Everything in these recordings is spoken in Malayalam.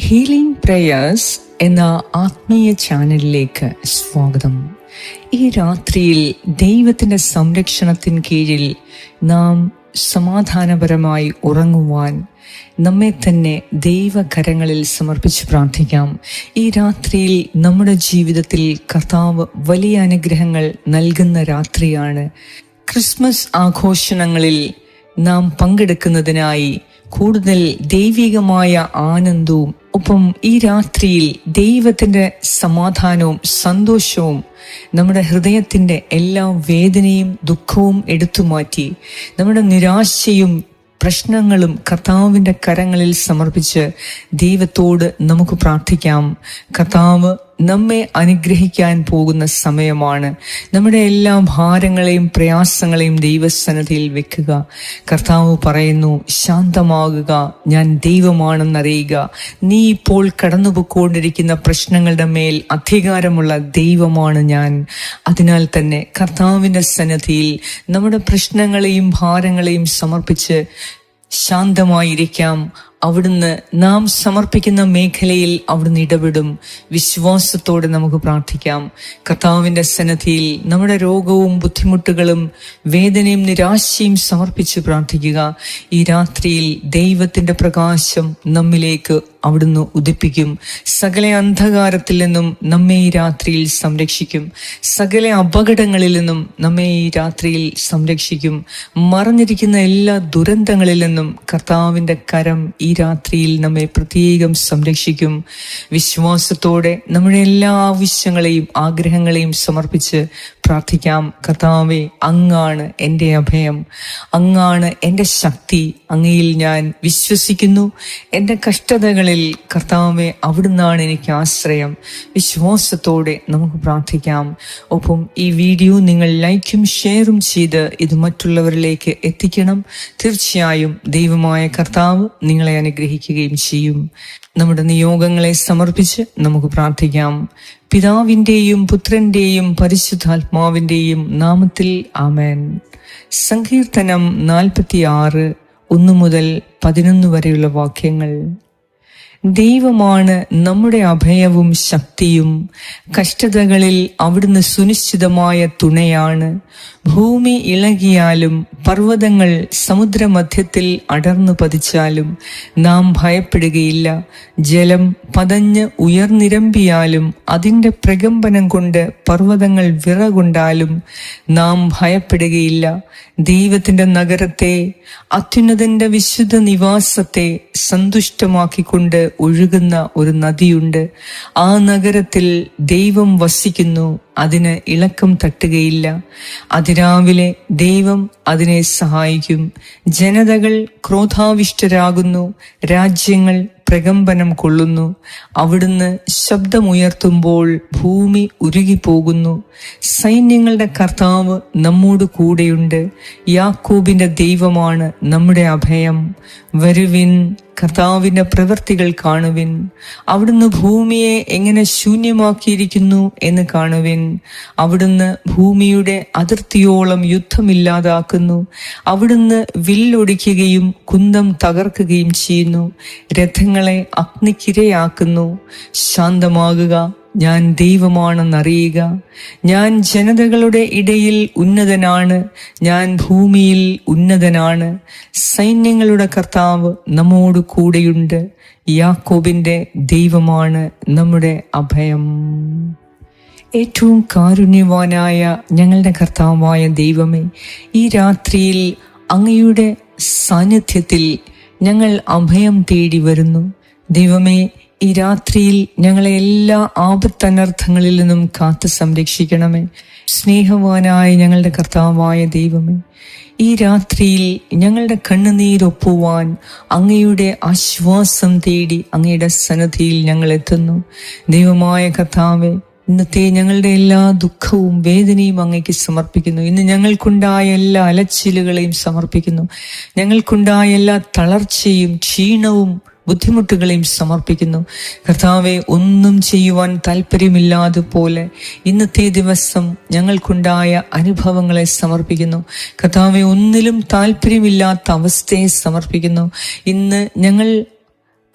ഹീലിംഗ് പ്രേയേഴ്സ് എന്ന ആത്മീയ ചാനലിലേക്ക് സ്വാഗതം. ഈ രാത്രിയിൽ ദൈവത്തിന്റെ സംരക്ഷണത്തിന് കീഴിൽ നാം സമാധാനപരമായി ഉറങ്ങുവാൻ നമ്മെ തന്നെ ദൈവകരങ്ങളിൽ സമർപ്പിച്ച് പ്രാർത്ഥിക്കാം. ഈ രാത്രിയിൽ നമ്മുടെ ജീവിതത്തിൽ കർത്താവ് വലിയ അനുഗ്രഹങ്ങൾ നൽകുന്ന രാത്രിയാണ്. ക്രിസ്മസ് ആഘോഷണങ്ങളിൽ നാം പങ്കെടുക്കുന്നതിനായി കൂടുതൽ ദൈവികമായ ആനന്ദവും ഒപ്പം ഈ രാത്രിയിൽ ദൈവത്തിന്റെ സമാധാനവും സന്തോഷവും നമ്മുടെ ഹൃദയത്തിന്റെ എല്ലാ വേദനയും ദുഃഖവും എടുത്തുമാറ്റി നമ്മുടെ നിരാശയും പ്രശ്നങ്ങളും കർത്താവിന്റെ കരങ്ങളിൽ സമർപ്പിച്ച് ദൈവത്തോട് നമുക്ക് പ്രാർത്ഥിക്കാം. കർത്താവ് നമ്മെ അനുഗ്രഹിക്കാൻ പോകുന്ന സമയമാണ്. നമ്മുടെ എല്ലാ ഭാരങ്ങളെയും പ്രയാസങ്ങളെയും ദൈവസന്നതിയിൽ വെക്കുക. കർത്താവ് പറയുന്നു ശാന്തമാകുക ഞാൻ ദൈവമാണെന്നറിയുക നീ ഇപ്പോൾ കടന്നുപോയിക്കൊണ്ടിരിക്കുന്ന പ്രശ്നങ്ങളുടെ മേൽ അധികാരമുള്ള ദൈവമാണ് ഞാൻ. അതിനാൽ തന്നെ കർത്താവിന്റെ സന്നദ്ധിയിൽ നമ്മുടെ പ്രശ്നങ്ങളെയും ഭാരങ്ങളെയും സമർപ്പിച്ച് ശാന്തമായിരിക്കാം. അവിടുന്ന് നാം സമർപ്പിക്കുന്ന മേഖലയിൽ അവിടുന്ന് ഇടപെടും. വിശ്വാസത്തോടെ നമുക്ക് പ്രാർത്ഥിക്കാം. കർത്താവിന്റെ സന്നദ്ധിയിൽ നമ്മുടെ രോഗവും ബുദ്ധിമുട്ടുകളും വേദനയും നിരാശയും സമർപ്പിച്ച് പ്രാർത്ഥിക്കുക. ഈ രാത്രിയിൽ ദൈവത്തിന്റെ പ്രകാശം നമ്മിലേക്ക് അവിടുന്ന് ഉദിപ്പിക്കും. സകല അന്ധകാരത്തിൽ നിന്നും നമ്മെ ഈ രാത്രിയിൽ സംരക്ഷിക്കും. സകല അപകടങ്ങളിൽ നിന്നും നമ്മെ ഈ രാത്രിയിൽ സംരക്ഷിക്കും. മറഞ്ഞിരിക്കുന്ന എല്ലാ ദുരന്തങ്ങളിൽ നിന്നും കർത്താവിന്റെ കരം ഈ രാത്രിയിൽ നമ്മെ പ്രത്യേകം സംരക്ഷിക്കും. വിശ്വാസത്തോടെ നമ്മുടെ എല്ലാ ആവശ്യങ്ങളെയും ആഗ്രഹങ്ങളെയും സമർപ്പിച്ച് പ്രാർത്ഥിക്കാം. കർത്താവെ അങ്ങാണ് എന്റെ അഭയം. അങ്ങാണ് എന്റെ ശക്തി. അങ്ങയിൽ ഞാൻ വിശ്വസിക്കുന്നു. എന്റെ കഷ്ടതകളിൽ കർത്താവെ അവിടുന്നാണ് എനിക്ക് ആശ്രയം. വിശ്വാസത്തോടെ നമുക്ക് പ്രാർത്ഥിക്കാം. ഒപ്പം ഈ വീഡിയോ നിങ്ങൾ ലൈക്കും ഷെയറും ചെയ്ത് ഇത് മറ്റുള്ളവരിലേക്ക് എത്തിക്കണം. തീർച്ചയായും ദൈവമായ കർത്താവ് നിങ്ങളെ അനുഗ്രഹിക്കുകയും ചെയ്യും. നമ്മുടെ നിയോഗങ്ങളെ സമർപ്പിച്ച് നമുക്ക് പ്രാർത്ഥിക്കാം. പിതാവിന്റെയും പുത്രന്റെയും പരിശുദ്ധാത്മാവിന്റെയും നാമത്തിൽ ആമേൻ. സങ്കീർത്തനം നാൽപ്പത്തി ആറ് ഒന്ന് മുതൽ പതിനൊന്ന് വരെയുള്ള വാക്യങ്ങൾ. ദൈവമാണ് നമ്മുടെ അഭയവും ശക്തിയും കഷ്ടതകളിൽ അവിടുന്ന് സുനിശ്ചിതമായ തുണയാണ്. ഭൂമി ഇളകിയാലും പർവതങ്ങൾ സമുദ്രമധ്യത്തിൽ അടർന്നു പതിച്ചാലും നാം ഭയപ്പെടുകയില്ല. ജലം പതഞ്ഞ് ഉയർന്നിരമ്പിയാലും അതിന്റെ പ്രകമ്പനം കൊണ്ട് പർവതങ്ങൾ വിറകൊണ്ടാലും നാം ഭയപ്പെടുകയില്ല. ദൈവത്തിന്റെ നഗരത്തെ അത്യുന്നതന്റെ വിശുദ്ധ നിവാസത്തെ സന്തുഷ്ടമാക്കിക്കൊണ്ട് ഒഴുകുന്ന ഒരു നദിയുണ്ട്. ആ നഗരത്തിൽ ദൈവം വസിക്കുന്നു. അതിന് ഇളക്കം തട്ടുകയില്ല. അതിരാവിലെ ദൈവം അതിനെ സഹായിക്കും. ജനതകൾ ക്രോധാവിഷ്ടരാകുന്നു. രാജ്യങ്ങൾ പ്രകമ്പനം കൊള്ളുന്നു. അവിടുന്ന് ശബ്ദമുയർത്തുമ്പോൾ ഭൂമി ഉരുകിപ്പോകുന്നു. സൈന്യങ്ങളുടെ കർത്താവ് നമ്മോട് കൂടെയുണ്ട് യാക്കോബിന്റെ ദൈവമാണ് നമ്മുടെ അഭയം. വരുവിൻ കർത്താവിന്റെ പ്രവൃത്തികൾ കാണുവിൻ. അവിടുന്ന് ഭൂമിയെ എങ്ങനെ ശൂന്യമാക്കിയിരിക്കുന്നു എന്ന് കാണുവിൻ. അവിടുന്ന് ഭൂമിയുടെ അതിർത്തിയോളം യുദ്ധമില്ലാതാക്കുന്നു. അവിടുന്ന് വില്ലൊടിക്കുകയും കുന്തം തകർക്കുകയും ചെയ്യുന്നു. രഥങ്ങളെ അഗ്നിക്കിരയാക്കുന്നു. ശാന്തമാകുക. ഞാൻ ദൈവമാണെന്നറിയുക. ഞാൻ ജനതകളുടെ ഇടയിൽ ഉന്നതനാണ്. ഞാൻ ഭൂമിയിൽ ഉന്നതനാണ്. സൈന്യങ്ങളുടെ കർത്താവ് നമ്മോട് കൂടെയുണ്ട്. യാക്കോബിന്റെ ദൈവമാണ് നമ്മുടെ അഭയം. ഏറ്റവും കാരുണ്യവാനായ ഞങ്ങളുടെ കർത്താവായ ദൈവമേ ഈ രാത്രിയിൽ അങ്ങയുടെ സാന്നിധ്യത്തിൽ ഞങ്ങൾ അഭയം തേടി വരുന്നു. ദൈവമേ ഈ രാത്രിയിൽ ഞങ്ങളെ എല്ലാ ആപത്തനർത്ഥങ്ങളിൽ നിന്നും കാത്തു സംരക്ഷിക്കണമേ. സ്നേഹവാനായ ഞങ്ങളുടെ കർത്താവായ ദൈവമേ ഈ രാത്രിയിൽ ഞങ്ങളുടെ കണ്ണുനീരൊപ്പുവാൻ അങ്ങയുടെ ആശ്വാസം തേടി അങ്ങയുടെ സന്നദ്ധിയിൽ ഞങ്ങൾ എത്തുന്നു. ദൈവമായ കർത്താവെ ഇന്നത്തെ ഞങ്ങളുടെ എല്ലാ ദുഃഖവും വേദനയും അങ്ങേക്ക് സമർപ്പിക്കുന്നു. ഇന്ന് ഞങ്ങൾക്കുണ്ടായ എല്ലാ അലച്ചിലുകളെയും സമർപ്പിക്കുന്നു. ഞങ്ങൾക്കുണ്ടായ എല്ലാ തളർച്ചയും ക്ഷീണവും ബുദ്ധിമുട്ടുകളെയും സമർപ്പിക്കുന്നു. കർത്താവെ ഒന്നും ചെയ്യുവാൻ താല്പര്യമില്ലാതെ പോലെ ഇന്നത്തെ ദിവസം ഞങ്ങൾക്കുണ്ടായ അനുഭവങ്ങളെ സമർപ്പിക്കുന്നു. കർത്താവെ ഒന്നിലും താല്പര്യമില്ലാത്ത അവസ്ഥയെ സമർപ്പിക്കുന്നു. ഇന്ന് ഞങ്ങൾ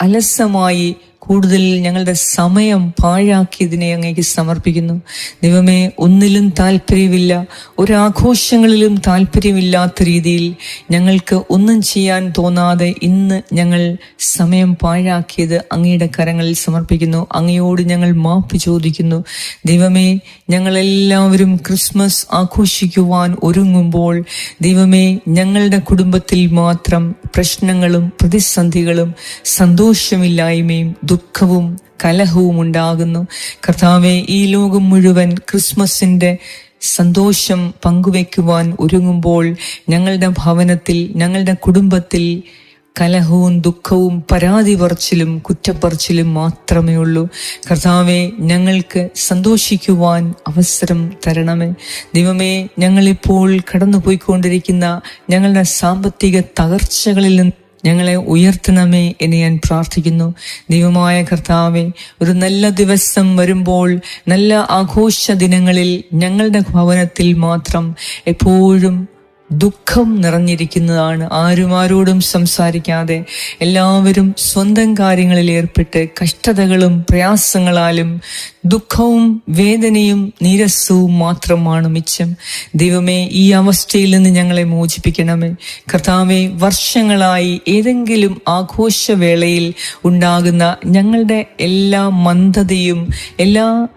അലസമായി കൂടുതൽ ഞങ്ങളുടെ സമയം പാഴാക്കിയതിനെ അങ്ങേക്ക് സമർപ്പിക്കുന്നു. ദൈവമേ ഒന്നിലും താല്പര്യമില്ല ഒരാഘോഷങ്ങളിലും താല്പര്യമില്ലാത്ത രീതിയിൽ ഞങ്ങൾക്ക് ഒന്നും ചെയ്യാൻ തോന്നാതെ ഇന്ന് ഞങ്ങൾ സമയം പാഴാക്കിയത് അങ്ങയുടെ കരങ്ങളിൽ സമർപ്പിക്കുന്നു. അങ്ങയോട് ഞങ്ങൾ മാപ്പ് ചോദിക്കുന്നു. ദൈവമേ ഞങ്ങളെല്ലാവരും ക്രിസ്മസ് ആഘോഷിക്കുവാൻ ഒരുങ്ങുമ്പോൾ ദൈവമേ ഞങ്ങളുടെ കുടുംബത്തിൽ മാത്രം പ്രശ്നങ്ങളും പ്രതിസന്ധികളും സന്തോഷമില്ലായ്മയും ദുഃഖവും കലഹവും ഉണ്ടാകുന്നു കർത്താവെ ഈ ലോകം മുഴുവൻ ക്രിസ്മസിന്റെ സന്തോഷം പങ്കുവെക്കുവാൻ ഒരുങ്ങുമ്പോൾ ഞങ്ങളുടെ ഭവനത്തിൽ ഞങ്ങളുടെ കുടുംബത്തിൽ കലഹവും ദുഃഖവും പരാതി പറച്ചിലും കുറ്റപ്പറച്ചിലും മാത്രമേ ഉള്ളൂ. കർത്താവെ ഞങ്ങൾക്ക് സന്തോഷിക്കുവാൻ അവസരം തരണമേ. ദൈവമേ ഞങ്ങളിപ്പോൾ കടന്നുപോയിക്കൊണ്ടിരിക്കുന്ന ഞങ്ങളുടെ സാമ്പത്തിക തകർച്ചകളിൽ നിന്ന് ഞങ്ങളെ ഉയർത്തണമേ എന്ന് ഞാൻ പ്രാർത്ഥിക്കുന്നു. ദൈവമായ കർത്താവെ ഒരു നല്ല ദിവസം വരുമ്പോൾ നല്ല ആഘോഷ ദിനങ്ങളിൽ ഞങ്ങളുടെ ഭവനത്തിൽ മാത്രം എപ്പോഴും ദുഃഖം നിറഞ്ഞിരിക്കുന്നതാണ്. ആരും ആരോടും സംസാരിക്കാതെ എല്ലാവരും സ്വന്തം കാര്യങ്ങളിൽ ഏർപ്പെട്ട് കഷ്ടതകളും പ്രയാസങ്ങളാലും ദുഃഖവും വേദനയും നീരസവും മാത്രമാണ് മിച്ചം. ദൈവമേ ഈ അവസ്ഥയിൽ നിന്ന് ഞങ്ങളെ മോചിപ്പിക്കണമേ. കർത്താവെ വർഷങ്ങളായി ഏതെങ്കിലും ആഘോഷവേളയിൽ ഉണ്ടാകുന്ന ഞങ്ങളുടെ എല്ലാ മന്ദതയും എല്ലാ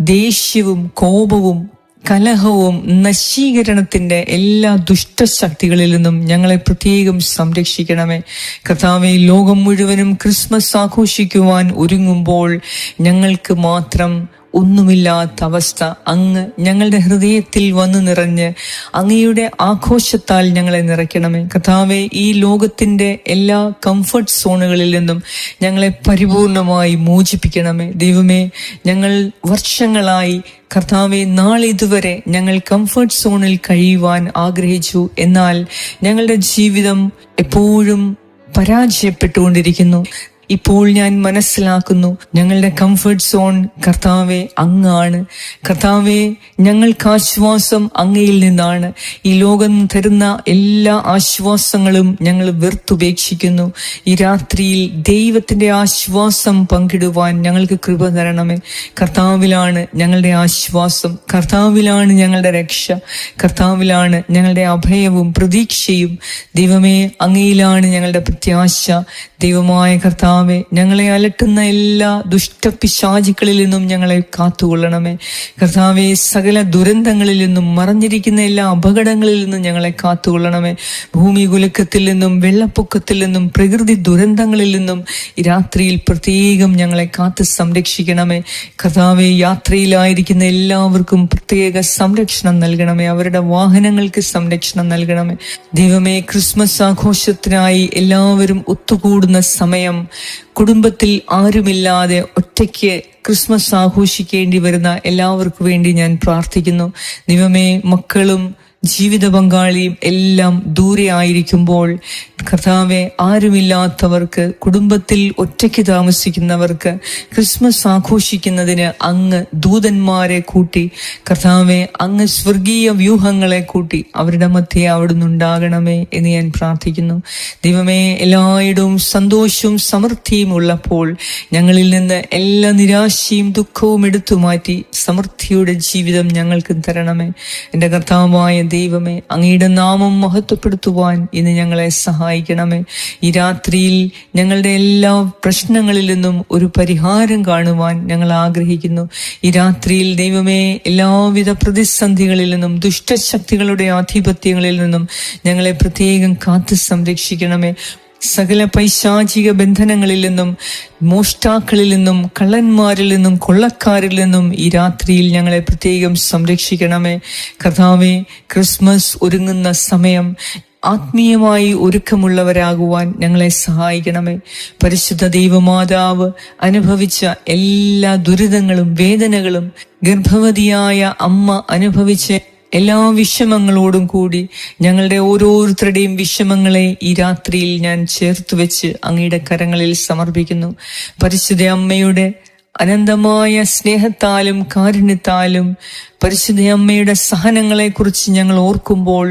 ദേഷ്യവും കോപവും കലഹവും നശീകരണത്തിന്റെ എല്ലാ ദുഷ്ടശക്തികളിൽ നിന്നും ഞങ്ങളെ പ്രത്യേകം സംരക്ഷിക്കണമേ. കർത്താവെ ലോകം മുഴുവനും ക്രിസ്മസ് ആഘോഷിക്കുവാൻ ഒരുങ്ങുമ്പോൾ ഞങ്ങൾക്ക് മാത്രം ഒന്നുമില്ലാത്ത അവസ്ഥ അങ്ങ് ഞങ്ങളുടെ ഹൃദയത്തിൽ വന്നു നിറഞ്ഞ് അങ്ങയുടെ ആഘോഷത്താൽ ഞങ്ങളെ നിറയ്ക്കണമേ. കഥാവെ ഈ ലോകത്തിന്റെ എല്ലാ കംഫർട്ട് സോണുകളിൽ നിന്നും ഞങ്ങളെ പരിപൂർണമായി മോചിപ്പിക്കണമേ. ദൈവമേ ഞങ്ങൾ വർഷങ്ങളായി കർത്താവെ നാളിതുവരെ ഞങ്ങൾ കംഫർട്ട് സോണിൽ കഴിയുവാൻ ആഗ്രഹിച്ചു. എന്നാൽ ഞങ്ങളുടെ ജീവിതം എപ്പോഴും പരാജയപ്പെട്ടുകൊണ്ടിരിക്കുന്നു. ഇപ്പോൾ ഞാൻ മനസ്സിലാക്കുന്നു ഞങ്ങളുടെ കംഫർട്ട് സോൺ കർത്താവെ അങ്ങാണ്. കർത്താവെ ഞങ്ങൾക്ക് ആശ്വാസം അങ്ങയിൽ നിന്നാണ്. ഈ ലോകം തരുന്ന എല്ലാ ആശ്വാസങ്ങളും ഞങ്ങൾ വെറുത്തുപേക്ഷിക്കുന്നു. ഈ രാത്രിയിൽ ദൈവത്തിന്റെ ആശ്വാസം പങ്കിടുവാൻ ഞങ്ങൾക്ക് കൃപ തരണമേ. കർത്താവിലാണ് ഞങ്ങളുടെ ആശ്വാസം. കർത്താവിലാണ് ഞങ്ങളുടെ രക്ഷ. കർത്താവിലാണ് ഞങ്ങളുടെ അഭയവും പ്രതീക്ഷയും. ദൈവമേ അങ്ങയിലാണ് ഞങ്ങളുടെ പ്രത്യാശ. ദൈവമായ കർത്താവെ ഞങ്ങളെ അലട്ടുന്ന എല്ലാ ദുഷ്ടപിശാചികളിൽ നിന്നും ഞങ്ങളെ കാത്തുകൊള്ളണമേ. കർത്താവെ സകല ദുരന്തങ്ങളിൽ നിന്നും മറഞ്ഞിരിക്കുന്ന എല്ലാ അപകടങ്ങളിൽ നിന്നും ഞങ്ങളെ കാത്തുകൊള്ളണമേ. ഭൂമി കുലുക്കത്തിൽ നിന്നും വെള്ളപ്പൊക്കത്തിൽ നിന്നും പ്രകൃതി ദുരന്തങ്ങളിൽ നിന്നും ഈ രാത്രിയിൽ പ്രത്യേകം ഞങ്ങളെ കാത്ത് സംരക്ഷിക്കണമേ. കർത്താവെ യാത്രയിലായിരിക്കുന്ന എല്ലാവർക്കും പ്രത്യേക സംരക്ഷണം നൽകണമേ. അവരുടെ വാഹനങ്ങൾക്ക് സംരക്ഷണം നൽകണമേ. ദൈവമേ ക്രിസ്മസ് ആഘോഷത്തിനായി എല്ലാവരും ഒത്തുകൂടുന്ന സമയം. കുടുംബത്തിൽ ആരുമില്ലാതെ ഒറ്റയ്ക്ക് ക്രിസ്മസ് ആഘോഷിക്കേണ്ടി വരുന്ന എല്ലാവർക്കും വേണ്ടി ഞാൻ പ്രാർത്ഥിക്കുന്നു. ദൈവമേ മക്കളും ജീവിത പങ്കാളിയും എല്ലാം ദൂരെ ആയിരിക്കുമ്പോൾ കർത്താവെ ആരുമില്ലാത്തവർക്ക് കുടുംബത്തിൽ ഒറ്റയ്ക്ക് താമസിക്കുന്നവർക്ക് ക്രിസ്മസ് ആഘോഷിക്കുന്നതിന് അങ്ങ് ദൂതന്മാരെ കൂട്ടി കർത്താവെ അങ്ങ് സ്വർഗീയ വ്യൂഹങ്ങളെ കൂട്ടി അവരുടെ മധ്യേ അവിടുന്ന് ഉണ്ടാകണമേ എന്ന് ഞാൻ പ്രാർത്ഥിക്കുന്നു. ദൈവമേ എല്ലായിടവും സന്തോഷവും സമൃദ്ധിയും ഉള്ളപ്പോൾ ഞങ്ങളിൽ നിന്ന് എല്ലാ നിരാശയും ദുഃഖവും എടുത്തു മാറ്റി സമൃദ്ധിയുടെ ജീവിതം ഞങ്ങൾക്ക് തരണമേ. എന്റെ കർത്താവായ ദൈവമേ അങ്ങയുടെ നാമം മഹത്വപ്പെടുത്തുവാൻ ഇന്ന് ഞങ്ങളെ സഹായിക്കണമേ. ഈ രാത്രിയിൽ ഞങ്ങളുടെ എല്ലാ പ്രശ്നങ്ങളിൽ നിന്നും ഒരു പരിഹാരം കാണുവാൻ ഞങ്ങൾ ആഗ്രഹിക്കുന്നു. ഈ രാത്രിയിൽ ദൈവമേ എല്ലാവിധ പ്രതിസന്ധികളിൽ നിന്നും ദുഷ്ടശക്തികളുടെ ആധിപത്യങ്ങളിൽ നിന്നും ഞങ്ങളെ പ്രത്യേകം കാത്തു സംരക്ഷിക്കണമേ. സകല പൈശാചിക ബന്ധനങ്ങളിൽ നിന്നും മോഷ്ടാക്കളിൽ നിന്നും കള്ളന്മാരിൽ നിന്നും കൊള്ളക്കാരിൽ നിന്നും ഈ രാത്രിയിൽ ഞങ്ങളെ പ്രത്യേകം സംരക്ഷിക്കണമേ. കഥാവെ ക്രിസ്മസ് ഒരുങ്ങുന്ന സമയം ആത്മീയമായി ഒരുക്കമുള്ളവരാകുവാൻ ഞങ്ങളെ സഹായിക്കണമേ. പരിശുദ്ധ ദൈവമാതാവ് അനുഭവിച്ച എല്ലാ ദുരിതങ്ങളും വേദനകളും ഗർഭവതിയായ അമ്മ അനുഭവിച്ച എല്ലാ വിഷമങ്ങളോടും കൂടി ഞങ്ങളുടെ ഓരോരുത്തരുടെയും വിഷമങ്ങളെ ഈ രാത്രിയിൽ ഞാൻ ചേർത്ത് വെച്ച് അങ്ങയുടെ കരങ്ങളിൽ സമർപ്പിക്കുന്നു. പരിശുദ്ധ അമ്മയുടെ അനന്തമായ സ്നേഹത്താലും കാരുണ്യത്താലും പരിശുദ്ധ അമ്മയുടെ സഹനങ്ങളെക്കുറിച്ച് ഞങ്ങൾ ഓർക്കുമ്പോൾ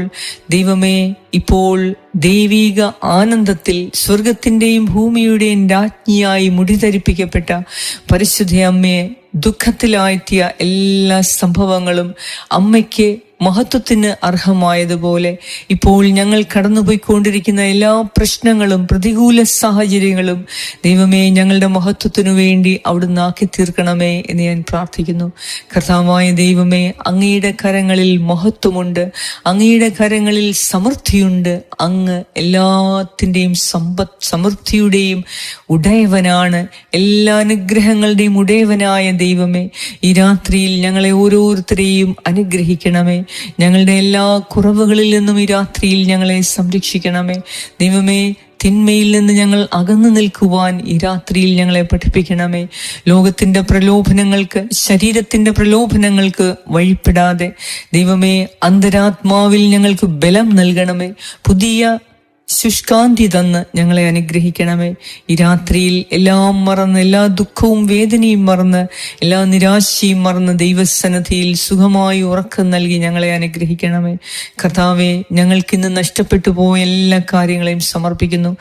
ദൈവമേ ഇപ്പോൾ ദൈവീക ആനന്ദത്തിൽ സ്വർഗത്തിന്റെയും ഭൂമിയുടെയും രാജ്ഞിയായി മുടിതരിപ്പിക്കപ്പെട്ട പരിശുദ്ധ അമ്മയെ ദുഃഖത്തിലായെത്തിയ എല്ലാ സംഭവങ്ങളും അമ്മയ്ക്ക് മഹത്വത്തിന് അർഹമായതുപോലെ ഇപ്പോൾ ഞങ്ങൾ കടന്നുപോയിക്കൊണ്ടിരിക്കുന്ന എല്ലാ പ്രശ്നങ്ങളും പ്രതികൂല സാഹചര്യങ്ങളും ദൈവമേ ഞങ്ങളുടെ മഹത്വത്തിനു വേണ്ടി അവിടുന്ന് ആക്കി തീർക്കണമേ എന്ന് ഞാൻ പ്രാർത്ഥിക്കുന്നു. കർത്താവായ ദൈവമേ അങ്ങയുടെ കരങ്ങളിൽ മഹത്വമുണ്ട് അങ്ങയുടെ കരങ്ങളിൽ സമൃദ്ധിയുണ്ട് അങ്ങ് എല്ലാത്തിന്റെയും സമ്പത്ത് സമൃദ്ധിയുടെയും ഉടയവനാണ് എല്ലാ അനുഗ്രഹങ്ങളുടെയും ഉടയവനായ ദൈവമേ ഈ രാത്രിയിൽ ഞങ്ങളെ ഓരോരുത്തരെയും അനുഗ്രഹിക്കണമേ. ഞങ്ങളുടെ എല്ലാ കുറവുകളിൽ നിന്നും ഈ രാത്രിയിൽ ഞങ്ങളെ സംരക്ഷിക്കണമേ. ദൈവമേ തിന്മയിൽ നിന്ന് ഞങ്ങൾ അകന്നു നിൽക്കുവാൻ ഈ രാത്രിയിൽ ഞങ്ങളെ പഠിപ്പിക്കണമേ. ലോകത്തിന്റെ പ്രലോഭനങ്ങൾക്ക് ശരീരത്തിന്റെ പ്രലോഭനങ്ങൾക്ക് വഴിപ്പെടാതെ ദൈവമേ അന്തരാത്മാവിൽ ഞങ്ങൾക്ക് ബലം നൽകണമേ. പുതിയ ശുഷ്കാന്തി തന്ന് ഞങ്ങളെ അനുഗ്രഹിക്കണമേ. ഈ രാത്രിയിൽ എല്ലാം മറന്ന് എല്ലാ ദുഃഖവും വേദനയും മറന്ന് എല്ലാ നിരാശയും മറന്ന് ദൈവസന്നദ്ധിയിൽ സുഖമായി ഉറക്കം നൽകി ഞങ്ങളെ അനുഗ്രഹിക്കണമേ. കഥാവെ ഞങ്ങൾക്കിന്ന് നഷ്ടപ്പെട്ടു പോയ എല്ലാ കാര്യങ്ങളെയും സമർപ്പിക്കുന്നു.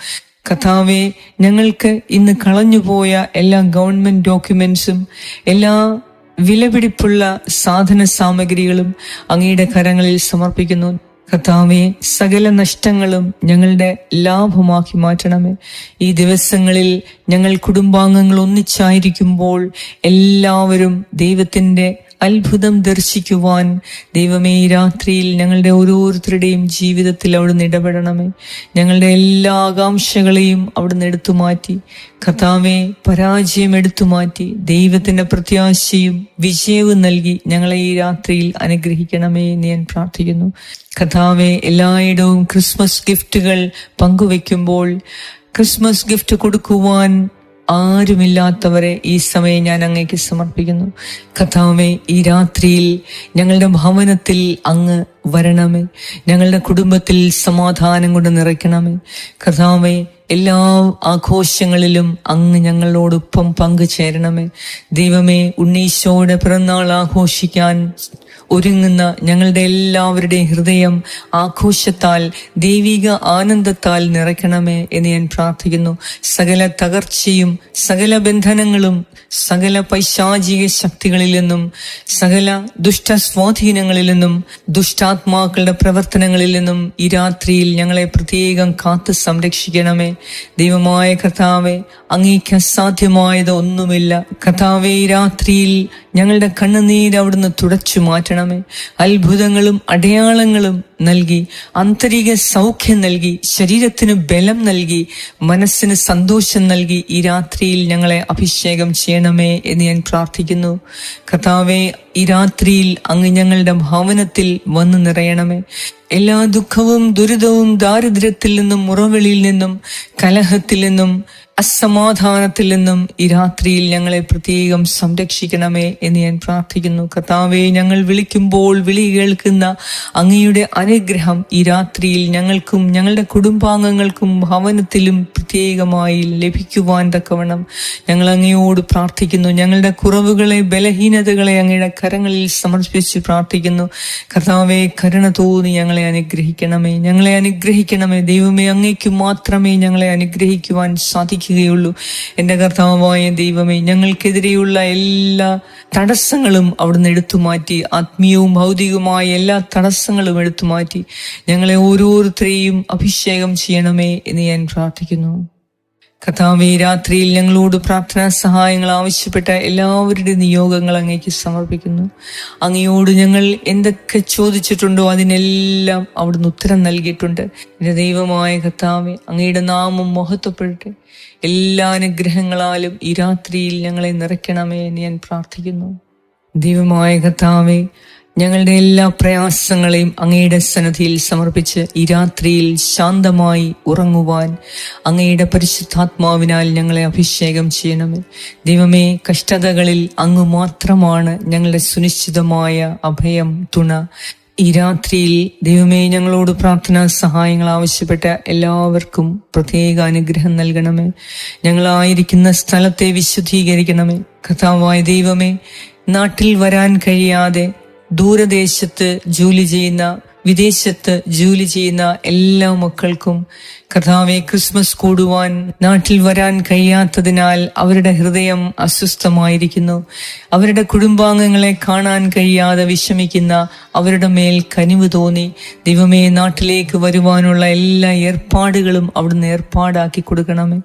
കഥാവെ ഞങ്ങൾക്ക് ഇന്ന് കളഞ്ഞുപോയ എല്ലാ ഗവൺമെന്റ് ഡോക്യുമെന്റ്സും എല്ലാ വിലപിടിപ്പുള്ള സാധന സാമഗ്രികളും അങ്ങയുടെ കരങ്ങളിൽ സമർപ്പിക്കുന്നു. കർത്താവെ സകല നഷ്ടങ്ങളും ഞങ്ങളുടെ ലാഭമാക്കി മാറ്റണമേ. ഈ ദിവസങ്ങളിൽ ഞങ്ങൾ കുടുംബാംഗങ്ങൾ ഒന്നിച്ചായിരിക്കുമ്പോൾ എല്ലാവരും ദൈവത്തിന്റെ അത്ഭുതം ദർശിക്കുവാൻ ദൈവമേ ഈ രാത്രിയിൽ ഞങ്ങളുടെ ഓരോരുത്തരുടെയും ജീവിതത്തിൽ അവിടുന്ന് ഇടപെടണമേ. ഞങ്ങളുടെ എല്ലാ ആകാംക്ഷകളെയും അവിടുന്ന് എടുത്തു മാറ്റി. കഥാവെ പരാജയം എടുത്തു മാറ്റി. ദൈവത്തിന്റെ പ്രത്യാശയും വിജയവും നൽകി ഞങ്ങളെ ഈ രാത്രിയിൽ അനുഗ്രഹിക്കണമേ എന്ന് ഞാൻ പ്രാർത്ഥിക്കുന്നു. കഥാവെ എല്ലായിടവും ക്രിസ്മസ് ഗിഫ്റ്റുകൾ പങ്കുവെക്കുമ്പോൾ ക്രിസ്മസ് ഗിഫ്റ്റ് കൊടുക്കുവാൻ ആരുമില്ലാത്തവരെ ഈ സമയം ഞാൻ അങ്ങേക്ക് സമർപ്പിക്കുന്നു. കഥാമേ ഈ രാത്രിയിൽ ഞങ്ങളുടെ ഭവനത്തിൽ അങ്ങ് വരണമേ. ഞങ്ങളുടെ കുടുംബത്തിൽ സമാധാനം കൊണ്ട് നിറയ്ക്കണമേ. കഥാമേ എല്ലാ ആഘോഷങ്ങളിലും അങ്ങ് ഞങ്ങളോടൊപ്പം പങ്കുചേരണമേ. ദൈവമേ ഉണ്ണീശോയുടെ പിറന്നാൾ ആഘോഷിക്കാൻ ഒരുങ്ങുന്ന ഞങ്ങളുടെ എല്ലാവരുടെയും ഹൃദയം ആഘോഷത്താൽ ദൈവിക ആനന്ദത്താൽ നിറയ്ക്കണമേ എന്ന് ഞാൻ പ്രാർത്ഥിക്കുന്നു. സകല തകർച്ചയും സകല ബന്ധനങ്ങളും സകല പൈശാചിക ശക്തികളിൽ നിന്നും സകല ദുഷ്ട സ്വാധീനങ്ങളിൽ നിന്നും ദുഷ്ടാത്മാക്കളുടെ പ്രവർത്തനങ്ങളിൽ നിന്നും ഈ രാത്രിയിൽ ഞങ്ങളെ പ്രത്യേകം കാത്തു സംരക്ഷിക്കണമേ. ദൈവമായ കർത്താവെ അങ്ങേക്ക് അസാധ്യമായത് ഒന്നുമില്ല. കർത്താവെ ഈ രാത്രിയിൽ ഞങ്ങളുടെ കണ്ണുനീര് അവിടുന്ന് തുടച്ചു മാറ്റണമേ അത്ഭുതങ്ങളും അടയാളങ്ങളും നൽകി ആന്തരിക സൗഖ്യം നൽകി ശരീരത്തിന് ബലം നൽകി മനസ്സിന് സന്തോഷം നൽകി ഈ രാത്രിയിൽ ഞങ്ങളെ അഭിഷേകം ചെയ്യണമേ എന്ന് ഞാൻ പ്രാർത്ഥിക്കുന്നു. കർത്താവെ ഈ രാത്രിയിൽ അങ്ങ് ഞങ്ങളുടെ ഭവനത്തിൽ വന്നു നിറയണമേ. എല്ലാ ദുഃഖവും ദുരിതവും ദാരിദ്ര്യത്തിൽ നിന്നും മുറവിളിയിൽ നിന്നും കലഹത്തിൽ നിന്നും അസമാധാനത്തിൽ നിന്നും ഈ രാത്രിയിൽ ഞങ്ങളെ പ്രത്യേകം സംരക്ഷിക്കണമേ എന്ന് ഞാൻ പ്രാർത്ഥിക്കുന്നു. കർത്താവെ ഞങ്ങൾ വിളിക്കുമ്പോൾ വിളി കേൾക്കുന്ന അങ്ങയുടെ അനുഗ്രഹം ഈ രാത്രിയിൽ ഞങ്ങൾക്കും ഞങ്ങളുടെ കുടുംബാംഗങ്ങൾക്കും ഭവനത്തിലും പ്രത്യേകമായി ലഭിക്കുവാൻ തക്കവണ്ണം ഞങ്ങൾ അങ്ങയോട് പ്രാർത്ഥിക്കുന്നു. ഞങ്ങളുടെ കുറവുകളെ ബലഹീനതകളെ അങ്ങയുടെ കരങ്ങളിൽ സമർപ്പിച്ച് പ്രാർത്ഥിക്കുന്നു. കർത്താവെ കരുണ തോന്നി ഞങ്ങളെ അനുഗ്രഹിക്കണമേ. ഞങ്ങളെ അനുഗ്രഹിക്കണമേ. ദൈവമേ അങ്ങേക്ക് മാത്രമേ ഞങ്ങളെ അനുഗ്രഹിക്കുവാൻ സാധിക്കുകയുള്ളൂ. എന്റെ കർത്താവായ ദൈവമേ ഞങ്ങൾക്കെതിരെയുള്ള എല്ലാ തടസ്സങ്ങളും അവിടുന്ന് എടുത്തു മാറ്റി ആത്മീയവും ഭൗതികവുമായ എല്ലാ തടസ്സങ്ങളും എടുത്തു മാറ്റി ഞങ്ങളെ ഓരോരുത്തരെയും അഭിഷേകം ചെയ്യണമേ എന്ന് ഞാൻ പ്രാർത്ഥിക്കുന്നു. കഥാവെ രാത്രിയിൽ ഞങ്ങളോട് പ്രാർത്ഥനാ സഹായങ്ങൾ ആവശ്യപ്പെട്ട എല്ലാവരുടെ നിയോഗങ്ങൾ അങ്ങേക്ക് സമർപ്പിക്കുന്നു. അങ്ങയോട് ഞങ്ങൾ എന്തൊക്കെ ചോദിച്ചിട്ടുണ്ടോ അതിനെല്ലാം അവിടുന്ന് ഉത്തരം നൽകിയിട്ടുണ്ട്. എന്റെ ദൈവമായ കഥാവെ അങ്ങയുടെ നാമം മഹത്വപ്പെടട്ടെ. എല്ലാ അനുഗ്രഹങ്ങളാലും ഈ രാത്രിയിൽ ഞങ്ങളെ നിറയ്ക്കണമേ എന്ന് ഞാൻ പ്രാർത്ഥിക്കുന്നു. ദൈവമായ കഥാവെ ഞങ്ങളുടെ എല്ലാ പ്രയാസങ്ങളെയും അങ്ങയുടെ സന്നദ്ധിയിൽ സമർപ്പിച്ച് ഈ രാത്രിയിൽ ശാന്തമായി ഉറങ്ങുവാൻ അങ്ങയുടെ പരിശുദ്ധാത്മാവിനാൽ ഞങ്ങളെ അഭിഷേകം ചെയ്യണമേ. ദൈവമേ കഷ്ടതകളിൽ അങ്ങ് മാത്രമാണ് ഞങ്ങളുടെ സുനിശ്ചിതമായ അഭയം തുണ. ഈ രാത്രിയിൽ ദൈവമേ ഞങ്ങളോട് പ്രാർത്ഥനാ സഹായങ്ങൾ ആവശ്യപ്പെട്ട എല്ലാവർക്കും പ്രത്യേക അനുഗ്രഹം നൽകണമേ. ഞങ്ങളായിരിക്കുന്ന സ്ഥലത്തെ വിശുദ്ധീകരിക്കണമേ. കഥാവായ ദൈവമേ നാട്ടിൽ വരാൻ കഴിയാതെ ദൂരദേശത്ത് ജോലി ചെയ്യുന്ന വിദേശത്ത് ജോലി ചെയ്യുന്ന എല്ലാ മക്കൾക്കും കഥാവെ ക്രിസ്മസ് കൂടുവാൻ നാട്ടിൽ വരാൻ കഴിയാത്തതിനാൽ അവരുടെ ഹൃദയം അസ്വസ്ഥമായിരിക്കുന്നു. അവരുടെ കുടുംബാംഗങ്ങളെ കാണാൻ കഴിയാതെ വിഷമിക്കുന്ന അവരുടെ മേൽ കനിവ് തോന്നി. ദൈവമേ നാട്ടിലേക്ക് വരുവാനുള്ള എല്ലാ ഏർപ്പാടുകളും അവിടുന്ന് ഏർപ്പാടാക്കി കൊടുക്കണമേ.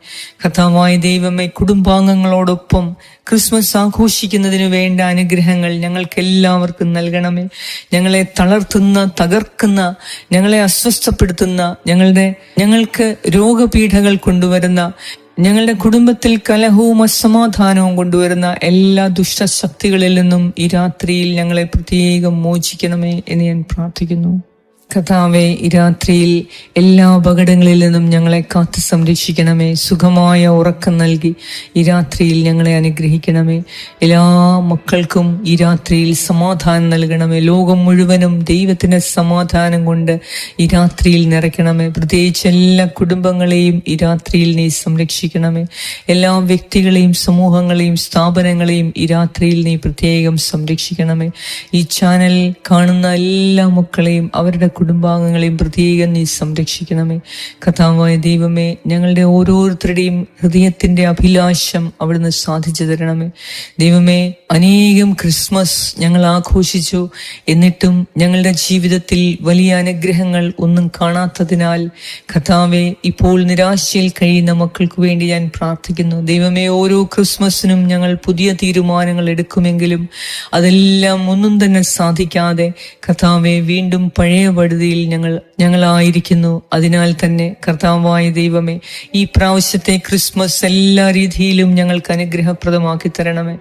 കഥാവായ ദൈവമേ കുടുംബാംഗങ്ങളോടൊപ്പം ക്രിസ്മസ് ആഘോഷിക്കുന്നതിന് വേണ്ട അനുഗ്രഹങ്ങൾ ഞങ്ങൾക്ക് എല്ലാവർക്കും നൽകണമേ. ഞങ്ങളെ തളർത്തുന്ന തകർക്കുന്ന ഞങ്ങളെ അസ്വസ്ഥപ്പെടുത്തുന്ന ഞങ്ങളുടെ ഞങ്ങൾക്ക് രോഗപീഠകൾ കൊണ്ടുവരുന്ന ഞങ്ങളുടെ കുടുംബത്തിൽ കലഹവും അസമാധാനവും കൊണ്ടുവരുന്ന എല്ലാ ദുഷ്ടശക്തികളിൽ നിന്നും ഈ രാത്രിയിൽ ഞങ്ങളെ പ്രത്യേകം മോചിക്കണമേ എന്ന് ഞാൻ പ്രാർത്ഥിക്കുന്നു. കഥാവെ ഈ രാത്രിയിൽ എല്ലാ അപകടങ്ങളിൽ നിന്നും ഞങ്ങളെ കാത്തു സംരക്ഷിക്കണമേ. സുഖമായ ഉറക്കം നൽകി ഈ രാത്രിയിൽ ഞങ്ങളെ അനുഗ്രഹിക്കണമേ. എല്ലാ മക്കൾക്കും ഈ രാത്രിയിൽ സമാധാനം നൽകണമേ. ലോകം മുഴുവനും ദൈവത്തിന്റെ സമാധാനം കൊണ്ട് ഈ രാത്രിയിൽ നിറയ്ക്കണമേ. പ്രത്യേകിച്ച് എല്ലാ കുടുംബങ്ങളെയും ഈ രാത്രിയിൽ നീ സംരക്ഷിക്കണമേ. എല്ലാ വ്യക്തികളെയും സമൂഹങ്ങളെയും സ്ഥാപനങ്ങളെയും ഈ രാത്രിയിൽ നീ പ്രത്യേകം സംരക്ഷിക്കണമേ. ഈ ചാനൽ കാണുന്ന എല്ലാ മക്കളെയും അവരുടെ കുടുംബാംഗങ്ങളെയും പ്രത്യേകം നീ സംരക്ഷിക്കണമേ. കഥാവായ ദൈവമേ ഞങ്ങളുടെ ഓരോരുത്തരുടെയും ഹൃദയത്തിന്റെ അഭിലാഷം അവിടുന്ന് സാധിച്ചു തരണമേ. ദൈവമേ അനേകം ക്രിസ്മസ് ഞങ്ങൾ ആഘോഷിച്ചു. എന്നിട്ടും ഞങ്ങളുടെ ജീവിതത്തിൽ വലിയ അനുഗ്രഹങ്ങൾ ഒന്നും കാണാത്തതിനാൽ കഥാവെ ഇപ്പോൾ നിരാശയിൽ കഴിയുന്ന മക്കൾക്ക് വേണ്ടി ഞാൻ പ്രാർത്ഥിക്കുന്നു. ദൈവമേ ഓരോ ക്രിസ്മസിനും ഞങ്ങൾ പുതിയ തീരുമാനങ്ങൾ എടുക്കുമെങ്കിലും അതെല്ലാം ഒന്നും തന്നെ സാധിക്കാതെ കഥാവെ വീണ്ടും പഴയ പടുതിയിൽ ഞങ്ങൾ ഞങ്ങളായിരിക്കുന്നു. അതിനാൽ തന്നെ കർത്താവായ ദൈവമേ ഈ പ്രാവശ്യത്തെ ക്രിസ്മസ് എല്ലാ രീതിയിലും ഞങ്ങൾക്ക് അനുഗ്രഹപ്രദമാക്കി തരണമേ.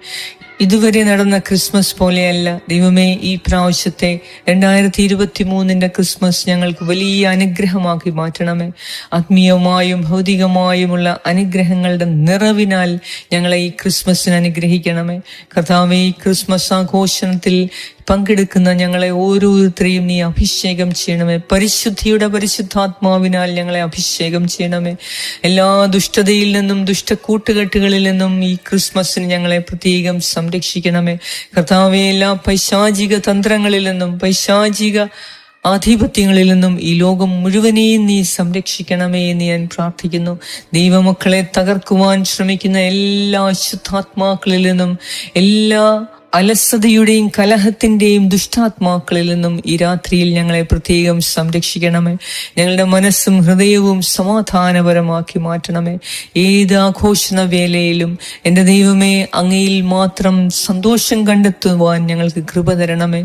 ഇതുവരെ നടന്ന ക്രിസ്മസ് പോലെയല്ല. ദൈവമേ ഈ പ്രാവശ്യത്തെ രണ്ടായിരത്തി ഇരുപത്തി മൂന്നിന്റെ ക്രിസ്മസ് ഞങ്ങൾക്ക് വലിയ അനുഗ്രഹമാക്കി മാറ്റണമേ. ആത്മീയമായും ഭൗതികമായുമുള്ള അനുഗ്രഹങ്ങളുടെ നിറവിനാൽ ഞങ്ങളെ ഈ ക്രിസ്മസിന് അനുഗ്രഹിക്കണമേ. കർത്താവെ ഈ ക്രിസ്മസ് ആഘോഷണത്തിൽ പങ്കെടുക്കുന്ന ഞങ്ങളെ ഓരോരുത്തരെയും നീ അഭിഷേകം ചെയ്യണമേ. പരിശുദ്ധിയുടെ പരിശുദ്ധാത്മാവിനാൽ ഞങ്ങളെ അഭിഷേകം ചെയ്യണമേ. എല്ലാ ദുഷ്ടതയിൽ നിന്നും ദുഷ്ടക്കൂട്ടുകെട്ടുകളിൽ നിന്നും ഈ ക്രിസ്മസിന് ഞങ്ങളെ പ്രത്യേകം സംരക്ഷിക്കണമേ. കർത്താവെ എല്ലാ പൈശാചിക തന്ത്രങ്ങളിൽ നിന്നും പൈശാചിക ആധിപത്യങ്ങളിൽ നിന്നും ഈ ലോകം മുഴുവനെയും നീ സംരക്ഷിക്കണമേ എന്ന് ഞാൻ പ്രാർത്ഥിക്കുന്നു. ദൈവമക്കളെ തകർക്കുവാൻ ശ്രമിക്കുന്ന എല്ലാ അശുദ്ധാത്മാക്കളിൽ നിന്നും എല്ലാ അലസതയുടെയും കലഹത്തിന്റെയും ദുഷ്ടാത്മാക്കളിൽ നിന്നും ഈ രാത്രിയിൽ ഞങ്ങളെ പ്രത്യേകം സംരക്ഷിക്കണമേ. ഞങ്ങളുടെ മനസ്സും ഹൃദയവും സമാധാനപരമാക്കി മാറ്റണമേ. ഏത് ആഘോഷണ വേലയിലും എന്റെ ദൈവമേ അങ്ങയിൽ മാത്രം സന്തോഷം കണ്ടെത്തുവാൻ ഞങ്ങൾക്ക് കൃപ തരണമേ.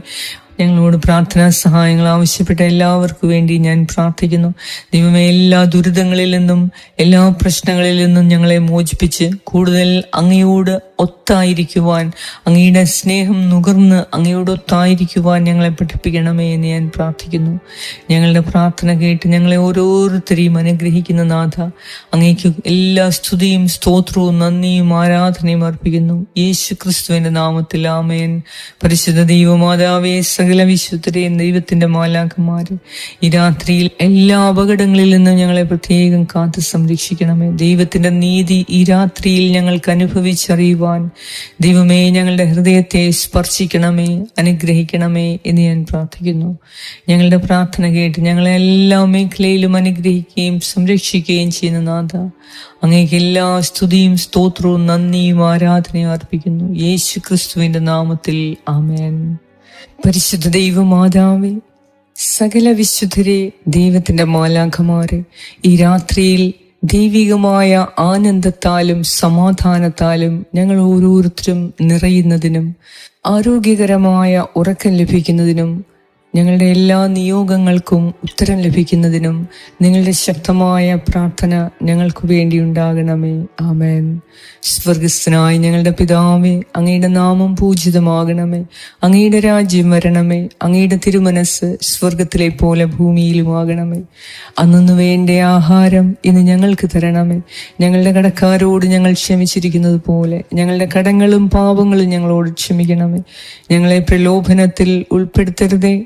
ഞങ്ങളോട് പ്രാർത്ഥനാ സഹായങ്ങൾ ആവശ്യപ്പെട്ട എല്ലാവർക്കും വേണ്ടി ഞാൻ പ്രാർത്ഥിക്കുന്നു. ദൈവമേ എല്ലാ ദുരിതങ്ങളിൽ നിന്നും എല്ലാ പ്രശ്നങ്ങളിൽ നിന്നും ഞങ്ങളെ മോചിപ്പിച്ച് കൂടുതൽ അങ്ങയോട് ഒത്തായിരിക്കുവാൻ അങ്ങയുടെ സ്നേഹം നുകർന്ന് അങ്ങയോട് ഒത്തായിരിക്കുവാൻ ഞങ്ങളെ പഠിപ്പിക്കണമേ എന്ന് ഞാൻ പ്രാർത്ഥിക്കുന്നു. ഞങ്ങളുടെ പ്രാർത്ഥന കേട്ട് ഞങ്ങളെ ഓരോരുത്തരെയും അനുഗ്രഹിക്കുന്ന നാഥ അങ്ങേക്ക് എല്ലാ സ്തുതിയും സ്തോത്രവും നന്ദിയും ആരാധനയും അർപ്പിക്കുന്നു. യേശു ക്രിസ്തുവിന്റെ നാമത്തിൽ ആമേൻ. പരിശുദ്ധ ദൈവമാതാവേ സകല വിശുദ്ധരെയും ദൈവത്തിന്റെ മാലാക്കന്മാര് ഈ രാത്രിയിൽ എല്ലാ അപകടങ്ങളിൽ നിന്നും ഞങ്ങളെ പ്രത്യേകം കാത്തു സംരക്ഷിക്കണമേ. ദൈവത്തിന്റെ നീതി ഈ രാത്രിയിൽ ഞങ്ങൾക്ക് അനുഭവിച്ചറിയുവാൻ ദൈവമേ ഞങ്ങളുടെ ഹൃദയത്തെ സ്പർശിക്കണമേ അനുഗ്രഹിക്കണമേ എന്ന് ഞാൻ പ്രാർത്ഥിക്കുന്നു. ഞങ്ങളുടെ പ്രാർത്ഥന കേട്ട് ഞങ്ങളെ എല്ലാ മേഖലയിലും അനുഗ്രഹിക്കുകയും സംരക്ഷിക്കുകയും ചെയ്യുന്ന നാഥ അങ്ങേക്ക് എല്ലാ സ്തുതിയും സ്തോത്രവും നന്ദിയും ആരാധനയും അർപ്പിക്കുന്നു. യേശു ക്രിസ്തുവിന്റെ നാമത്തിൽ ആമേൻ. പരിശുദ്ധ ദൈവമാതാവേ സകല വിശുദ്ധരെ ദൈവത്തിന്റെ മാലാഖമാരെ ഈ രാത്രിയിൽ ദൈവികമായ ആനന്ദത്താലും സമാധാനത്താലും ഞങ്ങൾ ഓരോരുത്തരും നിറയുന്നതിനും ആരോഗ്യകരമായ ഉറക്കം ലഭിക്കുന്നതിനും ഞങ്ങളുടെ എല്ലാ നിയോഗങ്ങൾക്കും ഉത്തരം ലഭിക്കുന്നതിനും നിങ്ങളുടെ ശക്തമായ പ്രാർത്ഥന ഞങ്ങൾക്ക് വേണ്ടി ഉണ്ടാകണമേ. ആമേൻ. സ്വർഗസ്ഥനായ ഞങ്ങളുടെ പിതാവേ അങ്ങയുടെ നാമം പൂജിതമാകണമേ. അങ്ങയുടെ രാജ്യം വരണമേ. അങ്ങയുടെ തിരുമനസ് സ്വർഗത്തിലെ പോലെ ഭൂമിയിലുമാകണമേ. അന്നു വേണ്ട ആഹാരം ഇന്ന് ഞങ്ങൾക്ക് തരണമേ. ഞങ്ങളുടെ കടക്കാരോട് ഞങ്ങൾ ക്ഷമിച്ചിരിക്കുന്നത് പോലെ ഞങ്ങളുടെ കടങ്ങളും പാപങ്ങളും ഞങ്ങളോട് ക്ഷമിക്കണമേ. ഞങ്ങളെ പ്രലോഭനത്തിൽ ഉൾപ്പെടുത്തരുതേ.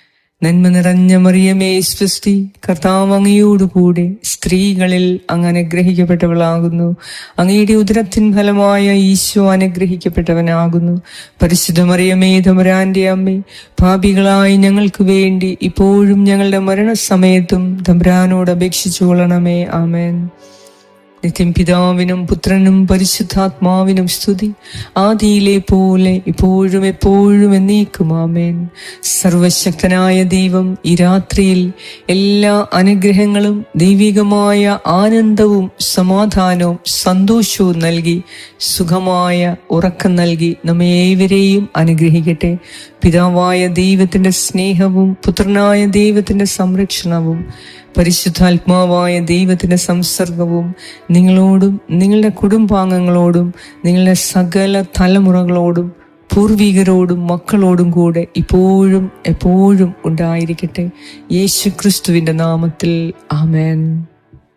നന്മ നിറഞ്ഞ മറിയമേ സൃഷ്ടി കർത്താവ് അങ്ങയോടുകൂടെ സ്ത്രീകളിൽ അങ്ങ് അനുഗ്രഹിക്കപ്പെട്ടവളാകുന്നു അങ്ങയുടെ ഉദരത്തിൻ ഫലമായ ഈശോ അനുഗ്രഹിക്കപ്പെട്ടവനാകുന്നു. പരിശുദ്ധ മറിയമേ ധമരാന്റെ അമ്മേ പാപികളായി ഞങ്ങൾക്ക് വേണ്ടി ഇപ്പോഴും ഞങ്ങളുടെ മരണസമയത്തും തമ്പുരാനോട് അപേക്ഷിച്ചു കൊള്ളണമേ ആമേൻ. നിത്യം പിതാവിനും പുത്രനും പരിശുദ്ധാത്മാവിനും സ്തുതി. ആദിയിലെ പോലെ ഇപ്പോഴും എപ്പോഴും എന്നേക്കുമാമേൻ സർവശക്തനായ ദൈവം ഈ രാത്രിയിൽ എല്ലാ അനുഗ്രഹങ്ങളും ദൈവികമായ ആനന്ദവും സമാധാനവും സന്തോഷവും നൽകി സുഖമായ ഉറക്കം നൽകി നമ്മെ ഏവരെയും അനുഗ്രഹിക്കട്ടെ. പിതാവായ ദൈവത്തിന്റെ സ്നേഹവും പുത്രനായ ദൈവത്തിന്റെ സംരക്ഷണവും പരിശുദ്ധാത്മാവായ ദൈവത്തിന്റെ സംസർഗവും നിങ്ങളോടും നിങ്ങളുടെ കുടുംബാംഗങ്ങളോടും നിങ്ങളുടെ സകല തലമുറകളോടും പൂർവികരോടും മക്കളോടും കൂടെ ഇപ്പോഴും എപ്പോഴും ഉണ്ടായിരിക്കട്ടെ. യേശു ക്രിസ്തുവിന്റെ നാമത്തിൽ ആമേൻ.